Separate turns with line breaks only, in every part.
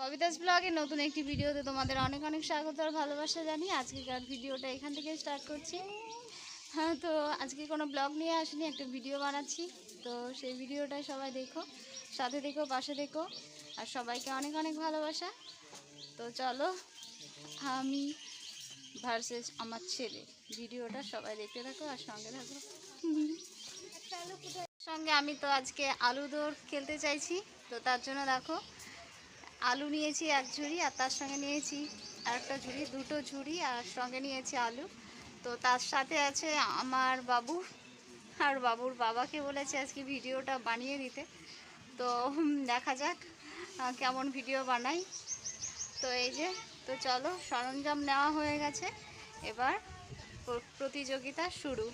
ববিতাস ব্লগে নতুন একটি ভিডিওতে তোমাদের অনেক অনেক স্বাগত আর ভালোবাসা জানি আজকেকার ভিডিওটা এখান থেকে স্টার্ট করছি হ্যাঁ তো আজকে কোনো ব্লগ নিয়ে আসিনি একটা ভিডিও বানাচ্ছি তো সেই ভিডিওটা সবাই দেখো সাথে দেখো পাশে দেখো আর সবাইকে অনেক অনেক ভালোবাসা তো চলো আমি ভার্সেস আমার ছেলে ভিডিওটা সবাই দেখতে থাকো আর সঙ্গে থাকো সঙ্গে আমি তো আজকে আলু দৌড় খেলতে চাইছি তো তার জন্য দেখো আলু নিয়েছি এক ঝুড়ি আর তার সঙ্গে নিয়েছি একটা ঝুড়ি দুটো ঝুড়ি আর সঙ্গে নিয়েছি আলু তো তার সাথে আছে আমার বাবু আর বাবুর বাবাকে বলেছে আজকে ভিডিওটা বানিয়ে দিতে তো দেখা যাক কেমন ভিডিও বানাই তো এই যে তো চলো সরঞ্জাম নেওয়া হয়ে গেছে এবার প্রতিযোগিতা শুরু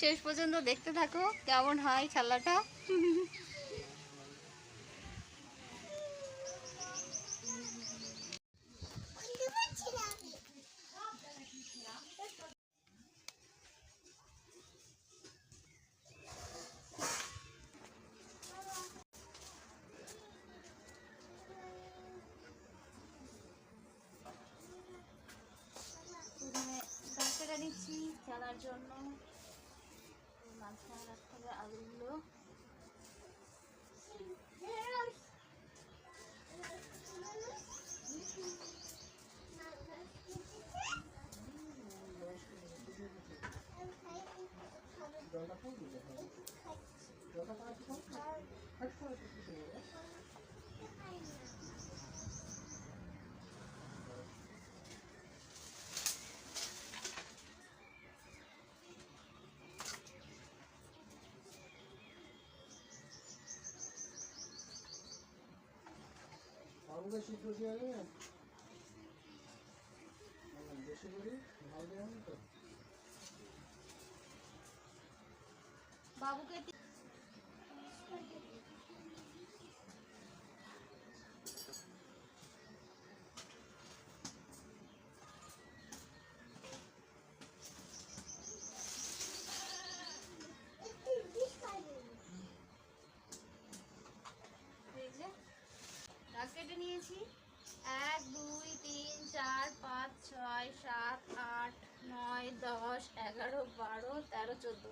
শেষ পর্যন্ত দেখতে থাকো কেমন হয় খেলাটা আনার জন্য মাঝে রাখতে হবে আলুগুলো জলটা বেশি খুশি হবে বেশি করে ভালো দেবেন তো বাবুকে ফেলছি এক দুই তিন চার পাঁচ ছয় সাত আট নয় দশ এগারো বারো তেরো চোদ্দো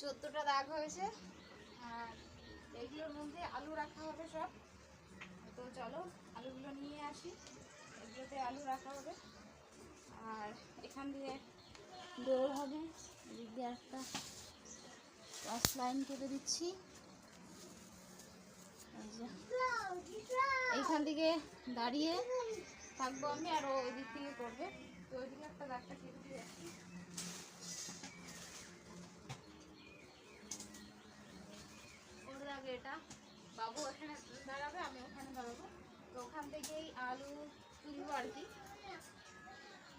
চোদ্দোটা দাগ হয়েছে আর এগুলোর মধ্যে আলু রাখা হবে সব তো চলো আলুগুলো নিয়ে আসি এগুলোতে আলু রাখা হবে আর এখান দিয়ে দৌড় হবে এদিক দিয়ে একটা ক্রস লাইন কেটে দিচ্ছি এইখান থেকে দাঁড়িয়ে থাকবো আমি আর ওই দিক থেকে করবে তো ওই দিকে একটা দাগটা কেটে দিয়ে আসি ওর দাগে এটা বাবু ওখানে দাঁড়াবে আমি ওখানে দাঁড়াবো তো ওখান থেকেই আলু তুলবো আর কি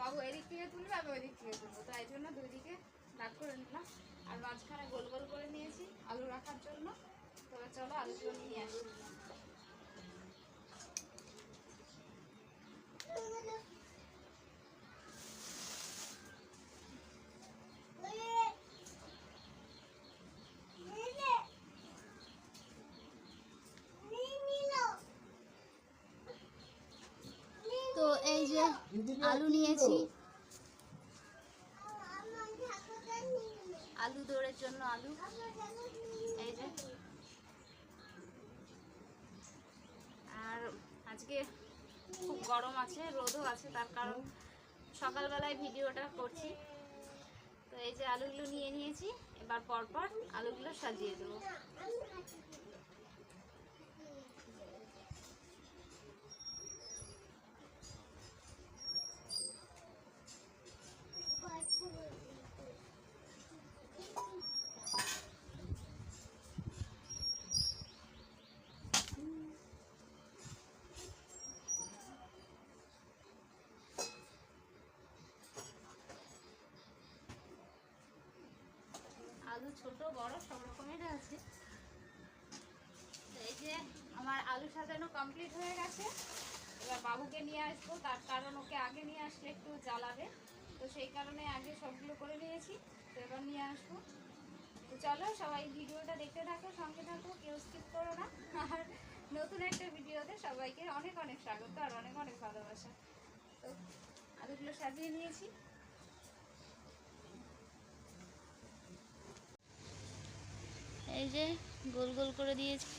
বাবু এদিক থেকে তুলবে আমি ওই দিক থেকে তুলবো তাই জন্য দুই দিকে দাগ করে নিলাম আর মাঝখানে গোল গোল করে নিয়েছি তো এই যে আলু নিয়েছি আলু দৌড়ের জন্য আলু আজকে খুব গরম আছে রোদও আছে তার কারণ
সকালবেলায় ভিডিওটা করছি
তো এই যে আলুগুলো নিয়ে নিয়েছি এবার পরপর আলুগুলো সাজিয়ে দেবো আলু ছোট বড় সব রকমের আছে এই যে আমার আলু সাজানো কমপ্লিট হয়ে গেছে এবার বাবুকে নিয়ে আসবো তার কারণ ওকে আগে নিয়ে আসলে একটু জ্বালাবে তো সেই কারণে আগে সবগুলো করে নিয়েছি তো এবার নিয়ে আসবো তো চলো সবাই ভিডিওটা দেখতে থাকো সঙ্গে থাকো কেউ স্কিপ করো না আর নতুন একটা ভিডিওতে সবাইকে অনেক অনেক স্বাগত আর অনেক অনেক ভালোবাসা তো আলুগুলো সাজিয়ে নিয়েছি এই যে গোল গোল করে দিয়েছি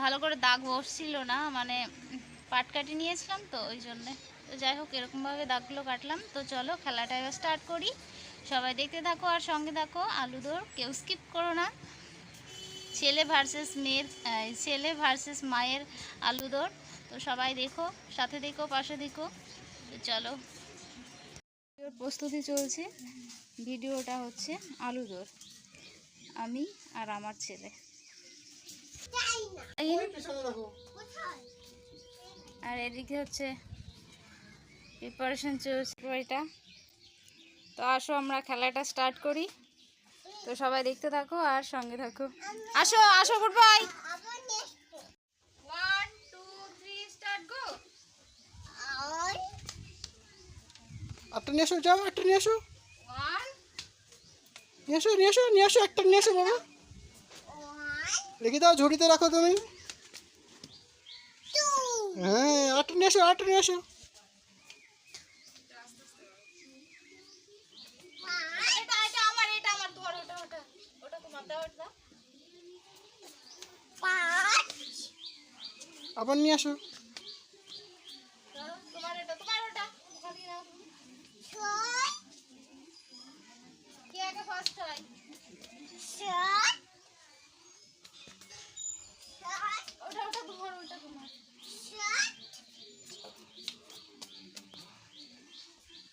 ভালো করে দাগ বসছিল না মানে পাট কাটি নিয়েছিলাম তো ওই জন্যে তো যাই হোক এরকমভাবে দাগগুলো কাটলাম তো চলো খেলাটা এবার স্টার্ট করি সবাই দেখতে থাকো আর সঙ্গে থাকো দৌড় কেউ স্কিপ করো না ছেলে ভার্সেস মেয়ের ছেলে ভার্সেস মায়ের আলুদোর তো সবাই দেখো সাথে দেখো পাশে দেখো তো চলো প্রস্তুতি চলছে ভিডিওটা হচ্ছে আলু দোর আমি আর আমার ছেলে আর এদিকে হচ্ছে প্রিপারেশন চলছে এটা তো আসো আমরা খেলাটা স্টার্ট করি তো সবাই দেখতে থাকো আর সঙ্গে থাকো আসো আসো গুড বাই একটা নিয়ে এসো যাও একটা নিয়ে এসো নিয়ে এসো নিয়ে এসো নিয়ে এসো একটা নিয়ে এসো বাবা রেখে দাও ঝুড়িতে রাখো তুমি হ্যাঁ আটটা নিয়ে এসো আটটা নিয়ে এসো আবার নিয়ে আসো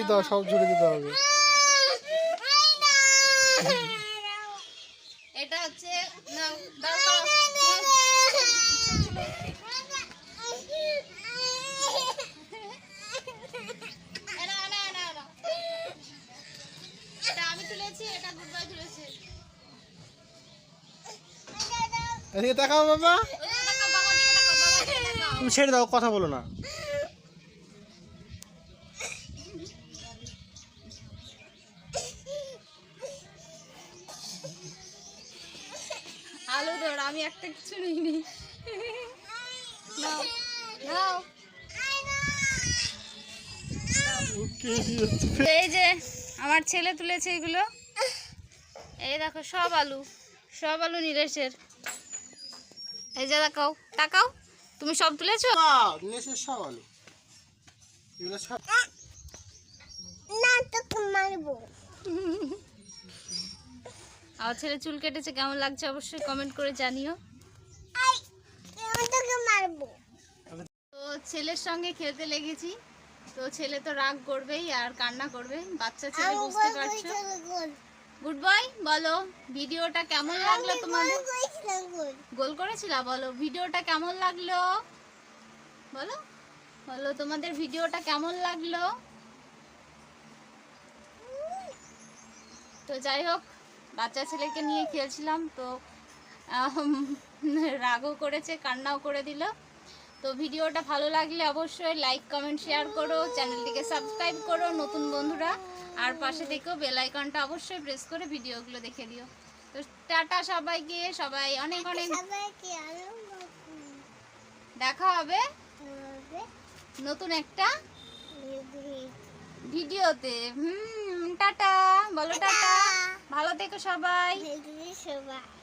দিতে হবে সব জুড়ে দিতে হবে এটা হচ্ছে এদিকে দেখাও বাবা তুমি ছেড়ে দাও কথা বলো না এই যে আমার ছেলে তুলেছে এগুলো এই দেখো সব আলু সব আলু নিরেশের এই যে দেখাও টাকাও তুমি সব তুলেছো সব আলু আমার ছেলে চুল কেটেছে কেমন লাগছে অবশ্যই কমেন্ট করে জানিও তো ছেলের সঙ্গে খেলতে লেগেছি তো ছেলে তো রাগ করবেই আর কান্না করবে বাচ্চা ছেলে বুঝতে পারছো গুড বাই বলো ভিডিওটা কেমন লাগলো তোমার গোল করেছিলা বলো ভিডিওটা কেমন লাগলো বলো বলো তোমাদের ভিডিওটা কেমন লাগলো তো যাই হোক বাচ্চা ছেলেকে নিয়ে খেলছিলাম তো রাগও করেছে কান্নাও করে দিল তো ভিডিওটা ভালো লাগলে অবশ্যই লাইক কমেন্ট শেয়ার করো চ্যানেলটিকে সাবস্ক্রাইব করো নতুন বন্ধুরা আর পাশে থেকেও বেলাইকনটা অবশ্যই প্রেস করে ভিডিওগুলো দেখে দিও তো টাটা সবাইকে সবাই অনেক অনেক দেখা হবে নতুন একটা ভিডিওতে হুম টাটা বলো টাটা ভালো থেকো সবাই সবাই